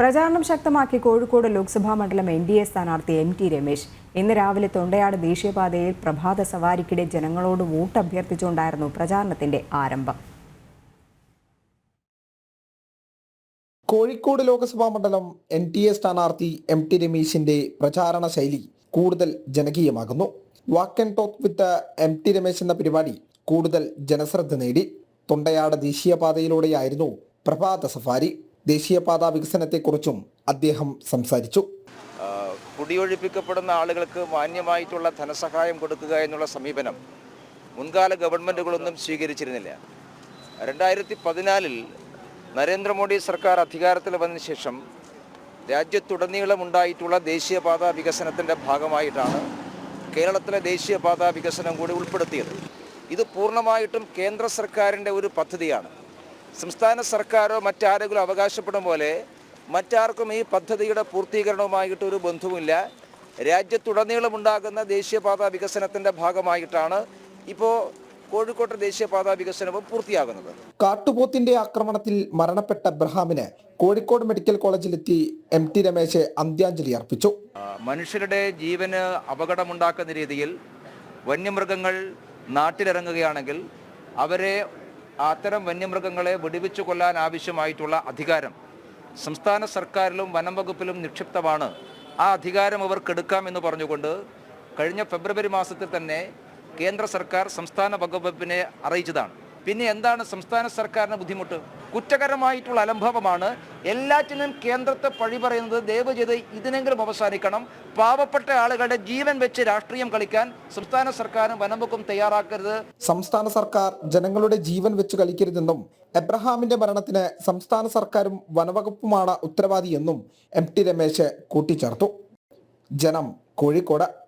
പ്രചാരണം ശക്തമാക്കി കോഴിക്കോട് ലോക്സഭാ മണ്ഡലം എൻ ഡി എ സ്ഥാനാർത്ഥി എം ടി രമേശ്. ഇന്ന് രാവിലെ തൊണ്ടയാട് ദേശീയപാതയിൽ പ്രഭാത സവാരിക്കിടെ ജനങ്ങളോട് വോട്ട് അഭ്യർത്ഥിച്ചുകൊണ്ടായിരുന്നു പ്രചാരണത്തിന്റെ ആരംഭം. കോഴിക്കോട് ലോക്സഭാ മണ്ഡലം എൻ ടി എ സ്ഥാനാർത്ഥി എം ടി രമേശിന്റെ പ്രചാരണ ശൈലി കൂടുതൽ ജനകീയമാകുന്നു. Walk and talk with M T Ramesh എന്ന പരിപാടി കൂടുതൽ ജനശ്രദ്ധ നേടി. തൊണ്ടയാട് ദേശീയപാതയിലൂടെയായിരുന്നു പ്രഭാത സഫാരി ദേശീയപാത വികസനത്തെക്കുറിച്ചും അദ്ദേഹം സംസാരിച്ചു. കുടിയൊഴിപ്പിക്കപ്പെടുന്ന ആളുകൾക്ക് മാന്യമായിട്ടുള്ള ധനസഹായം കൊടുക്കുക എന്നുള്ള സമീപനം മുൻകാല ഗവൺമെന്റുകളൊന്നും സ്വീകരിച്ചിരുന്നില്ല. രണ്ടായിരത്തി പതിനാലിൽ നരേന്ദ്രമോദി സർക്കാർ അധികാരത്തിൽ വന്ന ശേഷം രാജ്യത്തുടനീളം ഉണ്ടായിട്ടുള്ള ദേശീയപാത വികസനത്തിന്റെ ഭാഗമായിട്ടാണ് കേരളത്തിലെ ദേശീയപാത വികസനം കൂടി ഉൾപ്പെടുത്തിയത്. ഇത് പൂർണമായിട്ടും കേന്ദ്ര സർക്കാരിന്റെ ഒരു പദ്ധതിയാണ്. സംസ്ഥാന സർക്കാരോ മറ്റാരെങ്കിലും അവകാശപ്പെടും പോലെ മറ്റാർക്കും ഈ പദ്ധതിയുടെ പൂർത്തീകരണവുമായിട്ട് ഒരു ബന്ധവുമില്ല. രാജ്യത്തുടനീളം ഉണ്ടാകുന്ന ദേശീയപാത വികസനത്തിന്റെ ഭാഗമായിട്ടാണ് ഇപ്പോൾ കോഴിക്കോട്ടെ ദേശീയപാത വികസനവും പൂർത്തിയാകുന്നത്. കാട്ടുപോത്തിന്റെ ആക്രമണത്തിൽ മരണപ്പെട്ട ബ്രഹാമിന് കോഴിക്കോട് മെഡിക്കൽ കോളേജിലെത്തി എം ടി രമേശ് അന്ത്യാഞ്ജലി അർപ്പിച്ചു. മനുഷ്യരുടെ ജീവന് അപകടമുണ്ടാക്കുന്ന രീതിയിൽ വന്യമൃഗങ്ങൾ നാട്ടിലിറങ്ങുകയാണെങ്കിൽ അവരെ അത്തരം വന്യമൃഗങ്ങളെ വെടിവെച്ചു കൊല്ലാൻ ആവശ്യമായിട്ടുള്ള അധികാരം സംസ്ഥാന സർക്കാരിലും വനം വകുപ്പിലും നിക്ഷിപ്തമാണ്. ആ അധികാരം അവർക്കെടുക്കാമെന്ന് പറഞ്ഞുകൊണ്ട് കഴിഞ്ഞ ഫെബ്രുവരി മാസത്തിൽ തന്നെ കേന്ദ്ര സർക്കാർ സംസ്ഥാന വകുപ്പിനെ അറിയിച്ചതാണ്. പിന്നെ എന്താണ് സംസ്ഥാന സർക്കാരിന് ബുദ്ധിമുട്ട്? കുറ്റകരമായിട്ടുള്ള അലംഭാവമാണ്. എല്ലാറ്റിനും കേന്ദ്രത്തെ പഴി പറയുന്നത് ദയവ് ഇതിനെങ്കിലും അവസാനിക്കണം. പാവപ്പെട്ട ആളുകളുടെ ജീവൻ വെച്ച് രാഷ്ട്രീയം കളിക്കാൻ സംസ്ഥാന സർക്കാരും വനംവകുപ്പും തയ്യാറാക്കരുത്. സംസ്ഥാന സർക്കാർ ജനങ്ങളുടെ ജീവൻ വെച്ച് കളിക്കരുതെന്നും എബ്രഹാമിന്റെ മരണത്തിന് സംസ്ഥാന സർക്കാരും വനവകുപ്പുമാണ് ഉത്തരവാദിയെന്നും എം ടി രമേശ് കൂട്ടിച്ചേർത്തു. ജനം കോഴിക്കോട്.